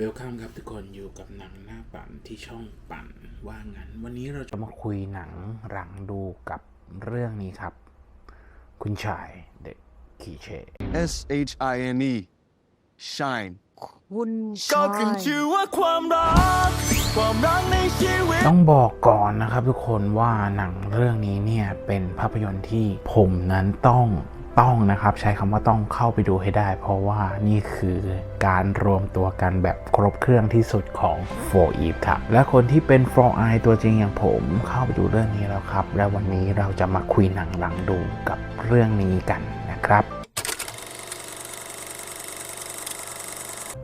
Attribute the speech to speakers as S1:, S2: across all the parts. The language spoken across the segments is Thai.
S1: เวลคัมครับทุกคนอยู่กับหนังหน้าปั่นที่ช่องปั่นว่างั้น วันนี้เราจะมาคุยหนังหลังดูกับเรื่องนี้ครับ คุณชายเด็กขี่เช
S2: S H I N E shine
S3: คุณ
S4: ก็
S3: ชาย
S4: ขึ้นชื่อว่าความรักความรักในชีวิต
S1: ต้องบอกก่อนนะครับทุกคนว่าหนังเรื่องนี้เนี่ยเป็นภาพยนตร์ที่ผมนั้นต้อง ต้องนะครับ ใช้คำว่าต้องเข้าไปดูให้ได้ เพราะว่านี่คือการรวมตัวกันแบบครบเครื่องที่สุดของ 4 e ครับ และคนที่เป็น 4 i ตัวจริงอย่างผมเข้าไปดูเรื่องนี้แล้วครับ และวันนี้เราจะมาคุยหนังหลังดูกับเรื่องนี้กันนะครับ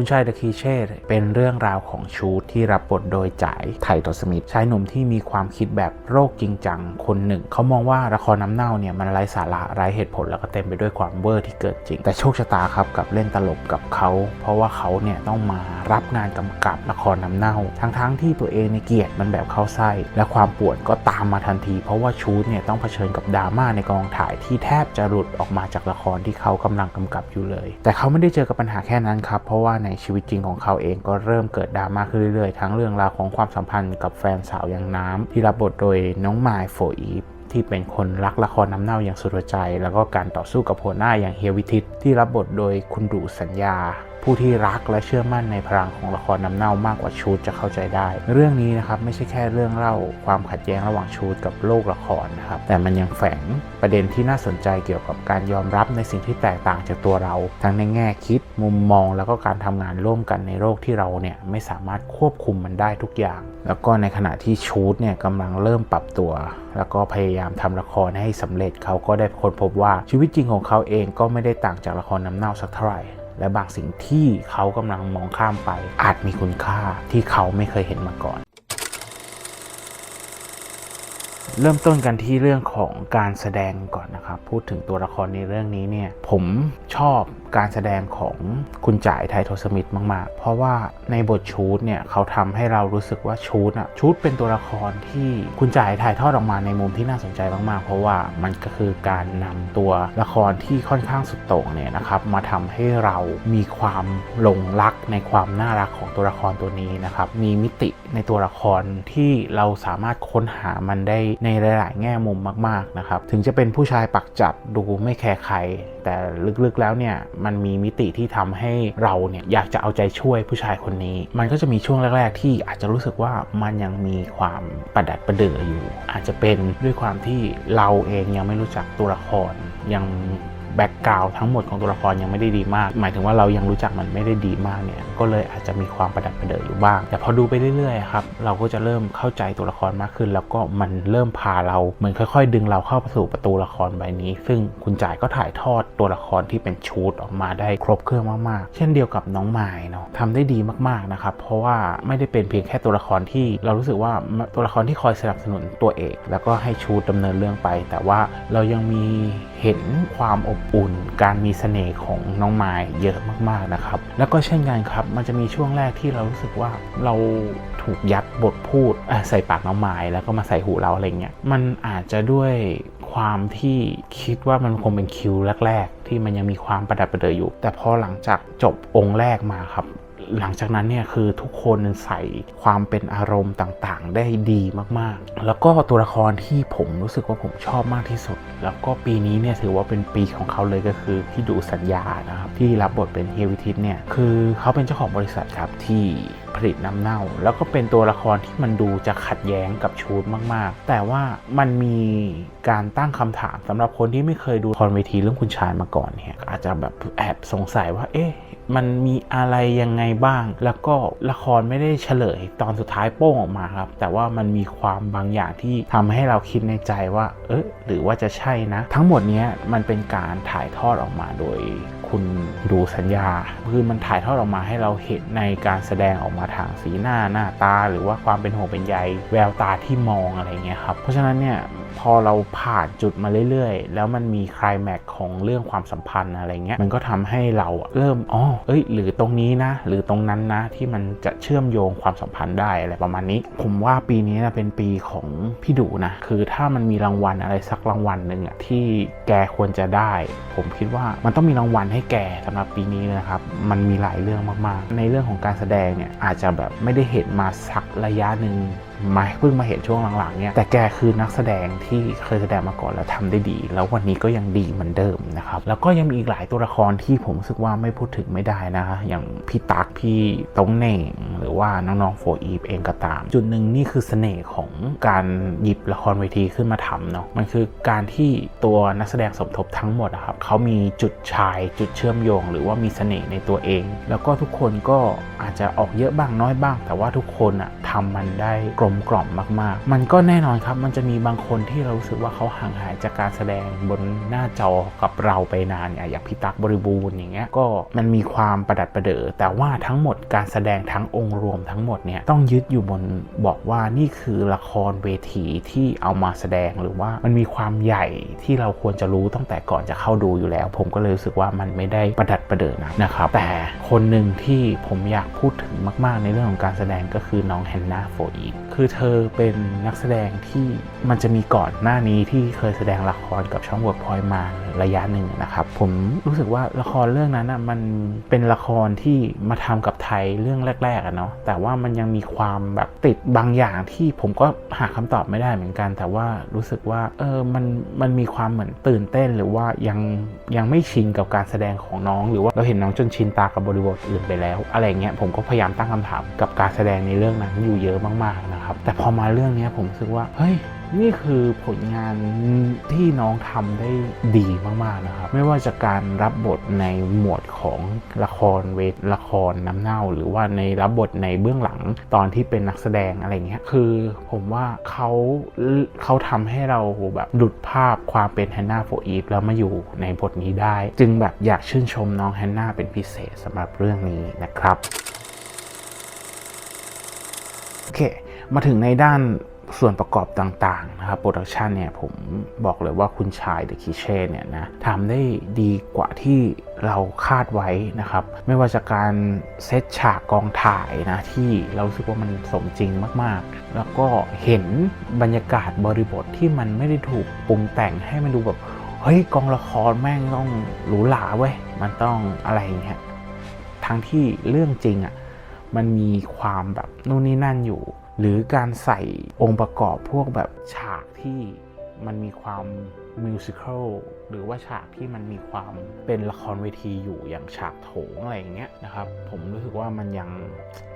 S1: คุณชายเดอะคีเช่เป็นเรื่องราวของชูตที่รับบทโดยจ่ายไทโตสมิธชายหนุ่มที่มีความคิดแบบโรคจริงจังคนหนึ่ง เขามองว่าละครน้ำเน่าเนี่ยมันไร้สาระไร้เหตุผลแล้วก็เต็มไปด้วยความเวอร์ที่เกิดจริง แต่โชคชะตาครับกับเล่นตลกกับเขา เพราะว่าเขาเนี่ยต้องมารับงานกำกับละครน้ำเน่า ทั้งๆที่ตัวเองในเกียดมันแบบเข้าไส้และความปวดก็ตามมาทันที เพราะว่าชูตเนี่ยต้องเผชิญกับดราม่าในกองถ่ายที่แทบจะหลุดออกมาจากละครที่เขากำลังกำกับอยู่เลย แต่เขาไม่ได้เจอกับปัญหาแค่นั้นครับเพราะว่าในชีวิตจริงของเขาเองก็เริ่มเกิดดราม่าขึ้นเรื่อยๆ ทั้งเรื่องราวของความสัมพันธ์กับแฟนสาวอย่างน้ำที่รับบทโดยน้องไมล์โฟอีฟที่เป็นคนรักละครน้ำเน่าอย่างสุดใจ แล้วก็การต่อสู้กับหัวหน้าอย่างเฮียวิทิตที่รับบทโดยคุณดูสัญญา ผู้ที่รักและเชื่อมั่นในพลังของละครน้ำเน่ามากกว่าชูดจะเข้าใจได้ เรื่องนี้นะครับไม่ใช่แค่เรื่องเล่าความขัดแย้งระหว่างชูดกับโลกละครนะครับแต่มันยังแฝงประเด็นที่น่าสนใจเกี่ยวกับการยอมรับในสิ่งที่แตกต่างจากตัวเรา ทั้งในแง่คิดมุมมองแล้วก็การทำงานร่วมกันในโลกที่เราเนี่ยไม่สามารถควบคุมมันได้ทุกอย่าง แล้วก็ในขณะที่ชูดเนี่ยกำลังเริ่มปรับตัว แล้วก็พยายามทำละครให้สำเร็จเขาก็ได้ค้นพบว่าชีวิตจริงของเขาเองก็ไม่ได้ต่างจากละครน้ำเน่าสักเท่าไหร่ และบางสิ่งที่เขากำลังมองข้ามไป อาจมีคุณค่าที่เขาไม่เคยเห็นมาก่อน เริ่มต้นกันที่เรื่องของการแสดงก่อนนะครับ พูดถึงตัวละครในเรื่องนี้เนี่ย ผมชอบการแสดงของคุณจ่ายไทโทสมิธมาก ๆ เพราะว่าในบทชูดเนี่ยเขาทำให้เรารู้สึกว่าชูดอะชูดเป็นตัวละครที่คุณจ่ายถ่ายทอดออกมาในมุมที่น่าสนใจมากๆ เพราะว่ามันก็คือการนำตัวละครที่ค่อนข้างสุดโต่งเนี่ยนะครับมาทำให้เรามีความหลงรักในความน่ารักของตัวละครตัวนี้นะครับมีมิติในตัวละครที่เราสามารถค้นหามันได้ในหลาย ๆ แง่มุมมาก ๆ นะครับ ถึงจะเป็นผู้ชายปักจัดดูไม่แคร์ใคร แต่ลึก ๆ แล้วเนี่ยมันมีมิติที่ทำให้เราเนี่ยอยากจะเอาใจช่วยผู้ชายคนนี้ มันก็จะมีช่วงแรก ๆ ที่อาจจะรู้สึกว่ามันยังมีความประดัดประเดืออยู่ อาจจะเป็นด้วยความที่เราเองยังไม่รู้จักตัวละครยัง แบ็กกราวทั้งหมดของตัวละครยังไม่ได้ดีมาก หมายถึงว่าเรายังรู้จักมันไม่ได้ดีมากเนี่ยก็เลยอาจจะมีความประดับประเดิดอยู่บ้าง แต่พอดูไปเรื่อยๆครับเราก็จะเริ่มเข้าใจตัวละครมากขึ้น แล้วก็มันเริ่มพาเราเหมือนค่อย ๆ ดึงเราเข้าสู่ประตูละครใบนี้ ซึ่งคุณจ่ายก็ถ่ายทอดตัวละครที่เป็นชูดออกมาได้ครบเครื่องมากๆ เช่นเดียวกับน้องไม้เนาะทำได้ดีมากๆนะครับเพราะว่าไม่ได้เป็นเพียงแค่ตัวละครที่เรารู้สึกว่าตัวละครที่คอยสนับสนุนตัวเอก แล้วก็ให้ชูดดำเนินเรื่องไป แต่ว่าเรายังมีเห็นความอบอุ่น การมีเสน่ห์ของน้องไม้เยอะมากๆนะครับ แล้วก็เช่นกันครับ มันจะมีช่วงแรกที่เรารู้สึกว่าเราถูกยัดบทพูดใส่ปากน้องไม้แล้วก็มาใส่หูเราอะไรเงี้ยมันอาจจะด้วยความที่คิดว่ามันคงเป็นคิวแรก ๆ ที่มันยังมีความประดับประเดออยู่ แต่พอหลังจากจบองค์แรกมาครับ หลังจากนั้นเนี่ยคือทุกคนใส่ความเป็นอารมณ์ต่างๆ ได้ดีมากๆ แล้วก็ตัวละครที่ผมรู้สึกว่าผมชอบมากที่สุด แล้วก็ปีนี้เนี่ยถือว่าเป็นปีของเขาเลยก็คือที่ดูสัญญานะครับที่รับบทเป็นเฮียวิทิตเนี่ยคือเขาเป็นเจ้าของบริษัทครับที่ผลิตน้ำเน่า แล้วก็เป็นตัวละครที่มันดูจะขัดแย้งกับชูดมาก ๆ แต่ว่ามันมีการตั้งคำถามสำหรับคนที่ไม่เคยดูละครเวทีเรื่องคุณชายมาก่อนเนี่ยอาจจะแบบแอบสงสัยว่า เอ๊ะมันมีอะไรยังไงบ้าง แล้วก็ละครไม่ได้เฉลยตอนสุดท้ายโป้งออกมาครับ แต่ว่ามันมีความบางอย่างที่ทำให้เราคิดในใจว่า เออหรือว่าจะใช่นะ ทั้งหมดเนี้ยมันเป็นการถ่ายทอดออกมาโดยคุณดูสัญญา คือมันถ่ายทอดออกมาให้เราเห็นในการแสดงออกมามาทางสีหน้าหน้าตา หรือว่าความเป็นห่วงเป็นใยแววตาที่มองอะไรเงี้ยครับเพราะฉะนั้นเนี่ย พอเราผ่านจุดมาเรื่อยๆ แล้วมันมีคลายแม็กของเรื่องความสัมพันธ์อะไรเงี้ยมันก็ทำให้เราเริ่มอ๋อเอ้ย หรือตรงนี้นะ หรือตรงนั้นนะ ที่มันจะเชื่อมโยงความสัมพันธ์ได้อะไรประมาณนี้ ผมว่าปีนี้นะเป็นปีของพี่ดูนะ คือถ้ามันมีรางวัลอะไรสักรางวัลหนึ่งอะที่แกควรจะได้ ผมคิดว่ามันต้องมีรางวัลให้แกสำหรับปีนี้นะครับ มันมีหลายเรื่องมากๆ ในเรื่องของการแสดงเนี่ยอาจจะแบบไม่ได้เห็นมาสักระยะหนึ่ง มาเพิ่งมาเห็นช่วงหลังๆเนี่ยแต่แกคือนักแสดงที่เคยแสดงมาก่อนแล้วทำได้ดี แล้ววันนี้ก็ยังดีเหมือนเดิมนะครับแล้วก็ยังมีอีกหลายตัวละครที่ผมรู้สึกว่าไม่พูดถึงไม่ได้นะคะอย่างพี่ตั๊กพี่ตงเหน่งหรื ว่าน้องๆโฟอีฟเองก็ตาม จุดหนึ่งนี่คือเสน่ห์ของการหยิบละครเวทีขึ้นมาทำเนาะมันคือการที่ตัวนักแสดงสมทบทั้งหมดครับเขามีจุดชายจุดเชื่อมโยง หรือว่ามีเสน่ห์ในตัวเอง แล้วก็ทุกคนก็อาจจะออกเยอะบ้างน้อยบ้าง แต่ว่าทุกคนอะทำมันได้กลมกล่อมมาก ๆ มันก็แน่นอนครับ มันจะมีบางคนที่เรารู้สึกว่าเขาห่างหายจากการแสดงบนหน้าจอกับเราไปนานเนี่ยอย่างพี่ตั๊กบริบูรณ์อย่างเงี้ยก็มันมีความประดัดประเดอแต่ว่าทั้งหมดการแสดงทั้งองค์รวมทั้งหมดเนี่ยต้องยึดอยู่บนบอกว่านี่คือละครเวทีที่เอามาแสดงหรือว่ามันมีความใหญ่ที่เราควรจะรู้ตั้งแต่ก่อนจะเข้าดูอยู่แล้ว ผมก็เลยรู้สึกว่ามันไม่ได้ประดัดประเดินนะครับ แต่คนหนึ่งที่ผมอยากพูดถึงมาก ๆ ในเรื่องของการแสดงก็คือน้องแฮนนาโฟอีฟคือเธอเป็นนักแสดงที่มันจะมีก่อนหน้านี้ที่เคยแสดงละครกับช่องเวิร์กพอยมาระยะหนึ่งนะครับ ผมรู้สึกว่าละครเรื่องนั้นอะมันเป็นละครที่มาทำกับไทยเรื่องแรกๆอะเนาะแต่ว่ามันยังมีความแบบติดบางอย่างที่ผมก็หาคำตอบไม่ได้เหมือนกัน แต่ว่ารู้สึกว่าเออมันมันมีความเหมือนตื่นเต้น หรือว่ายังยังไม่ชินกับการแสดงของน้อง หรือว่าเราเห็นน้องจนชินตากับบริบทอื่นไปแล้ว อะไรเงี้ยผมก็พยายามตั้งคำถามกับการแสดงในเรื่องนั้นอยู่เยอะมากๆนะครับแต่พอมาเรื่องนี้ผมรู้สึกว่าเฮ้ย นี่คือผลงานที่น้องทำได้ดีมาก ๆ นะครับ ไม่ว่าจะการรับบทในหมวดของละครเวทละครน้ำเน่า หรือว่าในรับบทในเบื้องหลังตอนที่เป็นนักแสดงอะไรเงี้ยคือผมว่าเขาเขาทำให้เราแบบหลุดภาพความเป็นแฮนนาโฟอีฟแล้วมาอยู่ในบทนี้ได้ จึงแบบอยากชื่นชมน้องแฮนนาเป็นพิเศษสำหรับเรื่องนี้นะครับโอเค มาถึงในด้าน ส่วนประกอบต่างๆนะครับโปรดักชันเนี่ยผมบอกเลยว่าคุณชายเดอะคิเช่เนี่ยนะทำได้ดีกว่าที่เราคาดไว้นะครับ ไม่ว่าจะการเซตฉากกองถ่ายนะที่เราสึกว่ามันสมจริงมากๆ แล้วก็เห็นบรรยากาศบริบทที่มันไม่ได้ถูกปรุงแต่งให้มันดูแบบเฮ้ยกองละครแม่งต้องหรูหราเว้ยมันต้องอะไรอย่างเงี้ยทั้งที่เรื่องจริงอะ่ะมันมีความแบบนู่นนี่นั่นอยู่ หรือการใส่องค์ประกอบพวกแบบฉากที่มันมีความมิวสิควลหรือว่าฉากที่มันมีความเป็นละครเวทีอยู่อย่างฉากโถงอะไรอย่างเงี้ยนะครับ ผมรู้สึกว่ามันยัง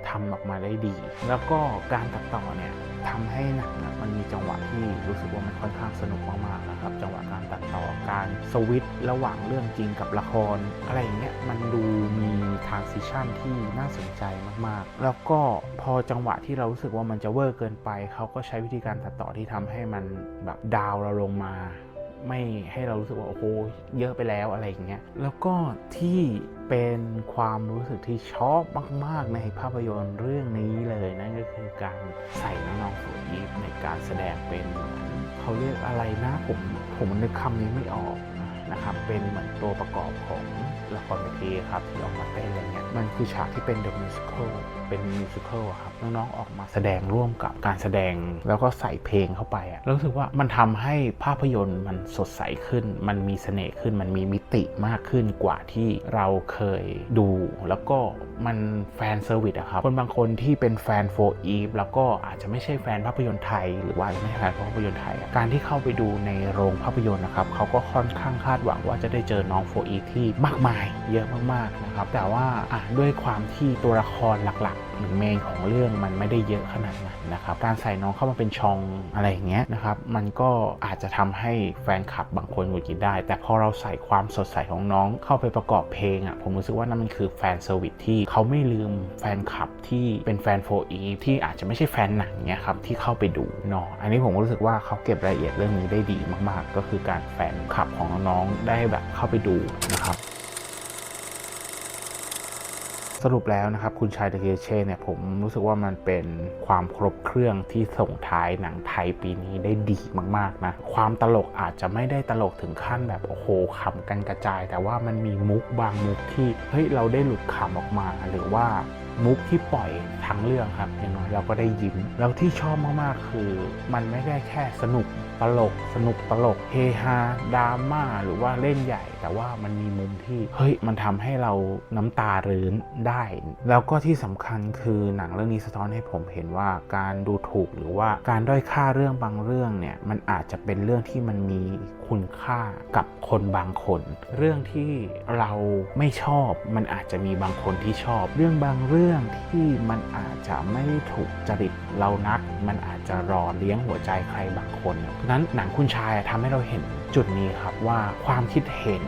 S1: ทำออกมาได้ดี แล้วก็การตัดต่อเนี่ยทำให้หนังมันมีจังหวะที่รู้สึกว่ามันค่อนข้างสนุกมากๆนะครับ จังหวะ การสวิตระหว่างเรื่องจริงกับละคร อะไรอย่างเงี้ยมันดูมีทางซิชันที่น่าสนใจมากๆ แล้วก็พอจังหวะที่เรารู้สึกว่ามันจะเวอร์เกินไป เขาก็ใช้วิธีการตัดต่อที่ทำให้มันแบบดาวเราลงมา ไม่ให้เรารู้สึกว่าโอ้โหเยอะไปแล้วอะไรอย่างเงี้ยแล้วก็ที่เป็นความรู้สึกที่ชอบมาก ๆ ในภาพยนตร์เรื่องนี้เลยนั่นก็คือการใส่น้องๆโฟอีฟในการแสดงเป็นเหมือนเขาเรียกอะไรนะผมผมนึกคำนี้ไม่ออกนะครับเป็นเหมือนตัวประกอบของ ละครเวทีครับที่ออกมาเต้นอะไรเงี้ยมันคือฉากที่เป็น The Musical เป็นมิวสิควลอะครับน้องๆออกมาแสดงร่วมกับการแสดงแล้วก็ใส่เพลงเข้าไปอะแล้วรู้สึกว่ามันทำให้ภาพยนตร์มันสดใสขึ้น มันมีเสน่ห์ขึ้นมันมีมิติมากขึ้นกว่าที่เราเคยดู แล้วก็มันแฟนเซอร์วิสอะครับคนบางคนที่เป็นแฟนโฟอีฟแล้วก็อาจจะไม่ใช่แฟนภาพยนตร์ไทย หรือว่าไม่ใช่แฟนภาพยนตร์ไทยอะการที่เข้าไปดูในโรงภาพยนตร์นะครับเขาก็ค่อนข้างคาดหวังว่าจะได้เจอน้องโฟอีฟที่มากมายเยอะมากๆนะครับ แต่ว่าด้วยความที่ตัวละครหลักๆหรือเมนของเรื่องมันไม่ได้เยอะขนาดนั้นนะครับการใส่น้องเข้ามาเป็นชองอะไรอย่างเงี้ยนะครับมันก็อาจจะทำให้แฟนคลับบางคนหงุดหงิดได้ แต่พอเราใส่ความสดใสของน้องเข้าไปประกอบเพลงอะผมรู้สึกว่านั่นมันคือแฟนเซอร์วิสที่เขาไม่ลืมแฟนคลับที่เป็นแฟนโฟอีที่อาจจะไม่ใช่แฟนหนังเนี้ยครับที่เข้าไปดูเนาะอันนี้ผมรู้สึกว่าเขาเก็บรายละเอียดเรื่องนี้ได้ดีมากๆ ก็คือการแฟนคลับของน้องๆได้แบบเข้าไปดูนะครับ สรุปแล้วนะครับ คุณชายเดอะเกเช่เนี่ยผมรู้สึกว่ามันเป็นความครบเครื่องที่ส่งท้ายหนังไทยปีนี้ได้ดีมากๆนะ ความตลกอาจจะไม่ได้ตลกถึงขั้นแบบ โอ้โหขำกันกระจาย แต่ว่ามันมีมุกบางมุกที่เฮ้ยเราได้หลุดขำออกมา หรือว่ามุกที่ปล่อยทั้งเรื่องครับอย่างน้อยเราก็ได้ยิ้ม แล้วที่ชอบมากๆคือ มันไม่ได้แค่สนุกตลกสนุกตลกเฮฮาดราม่าหรือว่าเล่นใหญ่ แต่ว่ามันมีมุมที่เฮ้ยมันทำให้เราน้ำตารื้นได้ แล้วก็ที่สำคัญคือหนังเรื่องนี้สะท้อนให้ผมเห็นว่าการดูถูกหรือว่าการด้อยค่าเรื่องบางเรื่องเนี่ยมันอาจจะเป็นเรื่องที่มันมีคุณค่ากับคนบางคน เรื่องที่เราไม่ชอบมันอาจจะมีบางคนที่ชอบ เรื่องบางเรื่องที่มันอาจจะไม่ถูกจริตเรานัก มันอาจจะรอเลี้ยงหัวใจใครบางคนเพราะฉะนั้นหนังคุณชายทำให้เราเห็นจุดนี้ครับว่าความคิดเห็น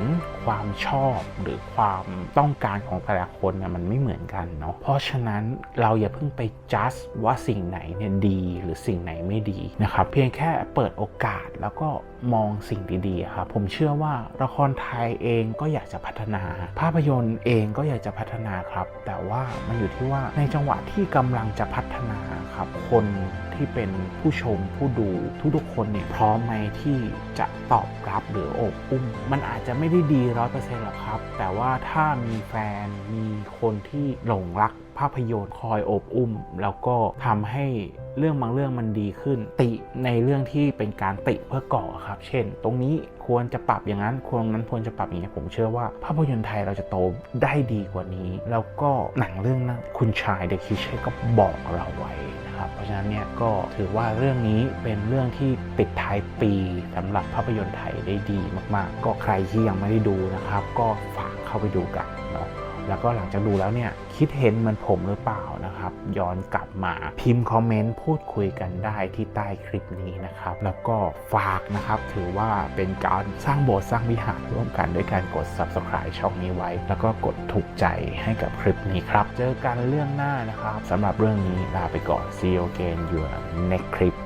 S1: ความชอบหรือความต้องการของแต่ละคนเนี่ยมันไม่เหมือนกันเนาะเพราะฉะนั้นเราอย่าเพิ่งไปจัดว่าสิ่งไหนเนี่ยดีหรือสิ่งไหนไม่ดีนะครับเพียงแค่เปิดโอกาสแล้วก็มองสิ่งดีๆครับผมเชื่อว่าละครไทยเองก็อยากจะพัฒนา ภาพยนตร์เองก็อยากจะพัฒนาครับ แต่ว่ามันอยู่ที่ว่าในจังหวะที่กำลังจะพัฒนาครับคนที่เป็นผู้ชมผู้ดูทุกๆคนเนี่ยพร้อมไหมที่จะตอบรับหรือโอบอุ้ม มันอาจจะไม่ได้ดีร้อยเปอร์เซ็นต์หรอกครับ แต่ว่าถ้ามีแฟนมีคนที่หลงรักภาพยนตร์คอยอบอุ้ม แล้วก็ทำให้เรื่องบางเรื่องมันดีขึ้น ติในเรื่องที่เป็นการติเพื่อก่อครับ เช่น ตรงนี้ควรจะปรับอย่างนั้นควรนั้นควรจะปรับอย่างนี้ผมเชื่อว่าภาพยนตร์ไทยเราจะโตได้ดีกว่านี้ แล้วก็หนังเรื่องนั้นคุณชายเดอะคิเช่ก็บอกเราไว้ นะครับ เพราะฉะนั้นเนี่ยก็ถือว่าเรื่องนี้เป็นเรื่องที่ปิดท้ายปีสำหรับภาพยนตร์ไทยได้ดีมาก ๆ ก็ใครที่ยังไม่ได้ดูนะครับ ก็ฝากเข้าไปดูกัน แล้วก็หลังจากดูแล้วเนี่ยคิดเห็นเหมือนผมหรือเปล่านะครับ ย้อนกลับมาพิมพ์คอมเมนต์พูดคุยกันได้ที่ใต้คลิปนี้นะครับ แล้วก็ฝากนะครับถือว่าเป็นการสร้างโบสถ์สร้างวิหารร่วมกันด้วยการกด subscribe ช่องนี้ไว้ แล้วก็กดถูกใจให้กับคลิปนี้ครับ เจอกันเรื่องหน้านะครับสำหรับเรื่องนี้ลาไปก่อน see you again your next clip